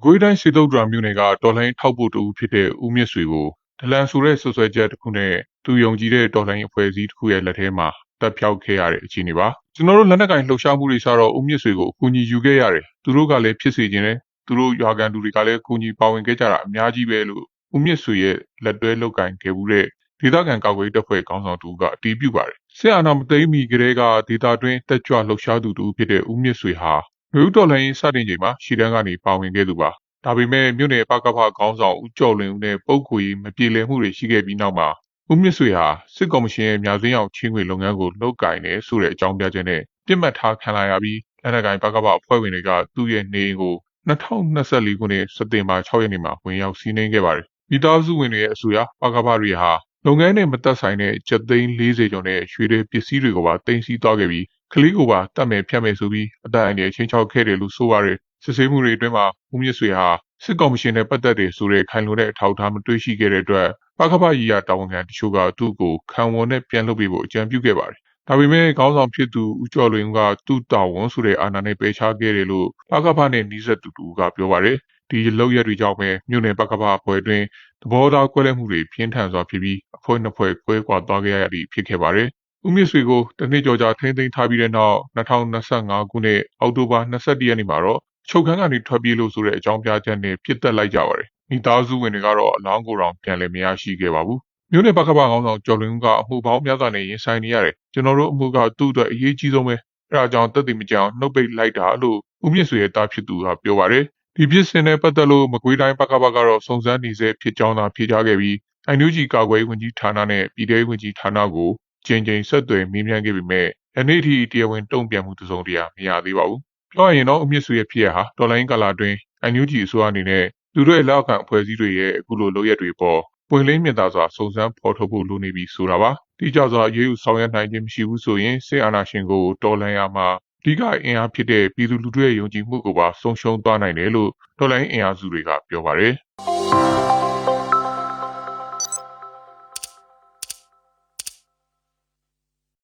။ကိုယ်တိုင်းစေတုဒ္ဒရာမြို့နယ်ကတော်လိုင်းထောက်ပို့တူဖြစ်တဲ့ဦးမြင့်ဆွေကိုဒလန်ဆိုတဲ့ဆွဆွဲချက်တစ်ခုနဲ့သူယုံကြည်တဲ့တော်လိုင်းအဖွဲ့အစည်းတစ်ခုရဲ့လက်ထဲမှာတပ်ဖြောက်ခဲ့ရတဲ့အခြေအနေပါ။ကျွန်တော်တို့လက်နက်ကင်လှုပ်ရှားမှုတွေစတော့ဦးမြင့်ဆွေကိုအကူအညီယူခဲ့ရတယ်။သူတို့ကလည်းဖြစ်စေခြင်းနဲ့သူတို့ရွာကန်သူတွေကလည်းအကူအညီပါဝင်ခဲ့ကြတာအများကြီးပဲလို့ဦးမြင့်ဆွေရဲ့လက်တွဲလောက်ကင်ခဲ့မှုတဲ့ဒေသခံကာကွယ်တပ်ဖွဲ့ခေါင်းဆောင်တူကအတီးပြုပါတယ်။ဆရာနာမသိမီကလေးကဒေတာတွင်းတက်ကြွလှုပ်ရှားသူတူဖြစ်တဲ့ဦးမြင့်ဆွေဟာ မြို့တော်လိုင်းစတင်ချိန်မှာရှီတန်းကနေပါဝင်ခဲ့သူပါ။ဒါပေမဲ့မြို့နယ်ပကဖခေါင်းဆောင်ဦးကျော်လွင်ဦးနဲ့ပုတ်ခွေမပြေလည်မှုတွေရှိခဲ့ပြီးနောက်မှာဦးမြင့်ဆွေဟာစစ်ကော်မရှင်ရဲ့များစင်းအောင်ချင်းငွေလုပ်ငန်းကိုလုပ်ကင်နေဆိုတဲ့အကြောင်းပြချက်နဲ့ပြစ်မှတ်ထားခံလာရပြီးလက်နက်ကိုင်ပကဖအဖွဲ့ဝင်တွေကသူ့ရဲ့နေအိမ်ကို2024ခုနှစ်စက်တင်ဘာ6ရက်နေ့မှာဝင်ရောက်စီးနင်းခဲ့ပါတယ်။မိသားစုဝင်တွေရဲ့အဆိုအရပကဖတွေဟာလုပ်ငန်းနဲ့မသက်ဆိုင်တဲ့ကျပ်သိန်း40ကျော်နဲ့ရွှေတွေပစ္စည်းတွေကိုပါတင်စီသွားခဲ့ပြီး ကလေးကိုပါတတ်မယ်ဖြတ်မယ်ဆိုပြီးအတိုင်အန်ချင်းချောက်ခဲ့တယ်လို့ဆိုပါတယ်စစ်ဆေးမှုတွေအတွင်းမှာဦးမြင့်ဆွေဟာစစ်ကောင်မရှင်နဲ့ပတ်သက်တယ်ဆိုတဲ့ခိုင်လုံတဲ့အထောက်အထားမတွေ့ရှိခဲ့တဲ့အတွက်ပကပကြီးရတာဝန်ခံတချို့ကသူ့ကိုခံဝန်နဲ့ပြန်လုပ်ပေးဖို့အကြံပြုခဲ့ပါတယ်ဒါပေမဲ့ခေါင်းဆောင်ဖြစ်သူဦးကျော်လွင်ကသူ့တာဝန်ဆိုတဲ့အာဏာနဲ့ပယ်ချခဲ့တယ်လို့ပကဖနဲ့နှီးဆက်သူတူကပြောပါတယ်ဒီလောက်ရက်တွေကြောင့်ပဲမြို့နယ်ပကဖအဖွဲ့တွင်သဘောထားကွဲလွဲမှုတွေပြင်းထန်စွာဖြစ်ပြီးအဖွဲ့နှစ်ဖွဲ့ကွဲကွာသွားခဲ့ရသည့်ဖြစ်ခဲ့ပါတယ် ဦးမြင့်ဆွေကိုတနှစ်ကျော်ကြာထိန်းသိမ်းထားပြီးတဲ့နောက်2025ခုနှစ်အောက်တိုဘာ22ရက်နေ့မှာတော့ချုပ်ခန်းကနေထွက်ပြေးလို့ဆိုတဲ့အကြောင်းပြချက်နဲ့ပြစ်တက်လိုက်ကြပါတယ်။မိသားစုဝင်တွေကတော့အလောင်းကိုယ်တော်ပြန်လည်မရရှိခဲ့ပါဘူး။မြို့နယ်ပကပခေါင်းဆောင်ကျော်လွင်ဦးကအမှုပေါင်းများစွာနဲ့ရင်ဆိုင်နေရတယ်။ကျွန်တော်တို့အမှုကသူ့အတွက်အရေးကြီးဆုံးပဲ။အဲဒါကြောင့်တက်တည်မကြောင်နှုတ်ပိတ်လိုက်တာလို့ဦးမြင့်ဆွေရဲ့တာဖြစ်သူကပြောပါတယ်။ဒီဖြစ်စဉ်နဲ့ပတ်သက်လို့မကွေးတိုင်းပကပကတော့စုံစမ်းနေစေဖြစ်ကြောင်းသာဖြေကြားခဲ့ပြီးအန်ယူဂျီကာကွယ်ဝင်ကြီးဌာနနဲ့ပြည်ထောင်ဝင်ကြီးဌာနကို ချိန်ချိန်ဆက်သွယ်မေးမြန်းခဲ့ပေမဲ့ယနေ့ထိတရားဝင်တုံ့ပြန်မှုတစုံတရာမရသေးပါဘူး။ပြောရရင်တော့အမြင့်ဆွေရဲ့ဖြစ်ရဟာတော်လိုင်းကာလာတွင်အန်ယူဂျီအစိုးရအနေနဲ့သူတို့ရဲ့လက်အောက်ခံအဖွဲ့အစည်းတွေရဲ့အခုလိုလုပ်ရက်တွေပေါ်ပွင့်လင်းမြင်သာစွာစုံစမ်းဖော်ထုတ်ဖို့လိုနေပြီဆိုတာပါ။တိကျစွာရေးယူဆောင်ရွက်နိုင်ခြင်းမရှိဘူးဆိုရင်စစ်အာဏာရှင်ကိုတော်လှန်ရမှာအဓိကအင်အားဖြစ်တဲ့ပြည်သူလူထုရဲ့ယုံကြည်မှုကိုပါဆုံးရှုံးသွားနိုင်တယ်လို့တော်လိုင်းအင်အားစုတွေကပြောပါတယ်။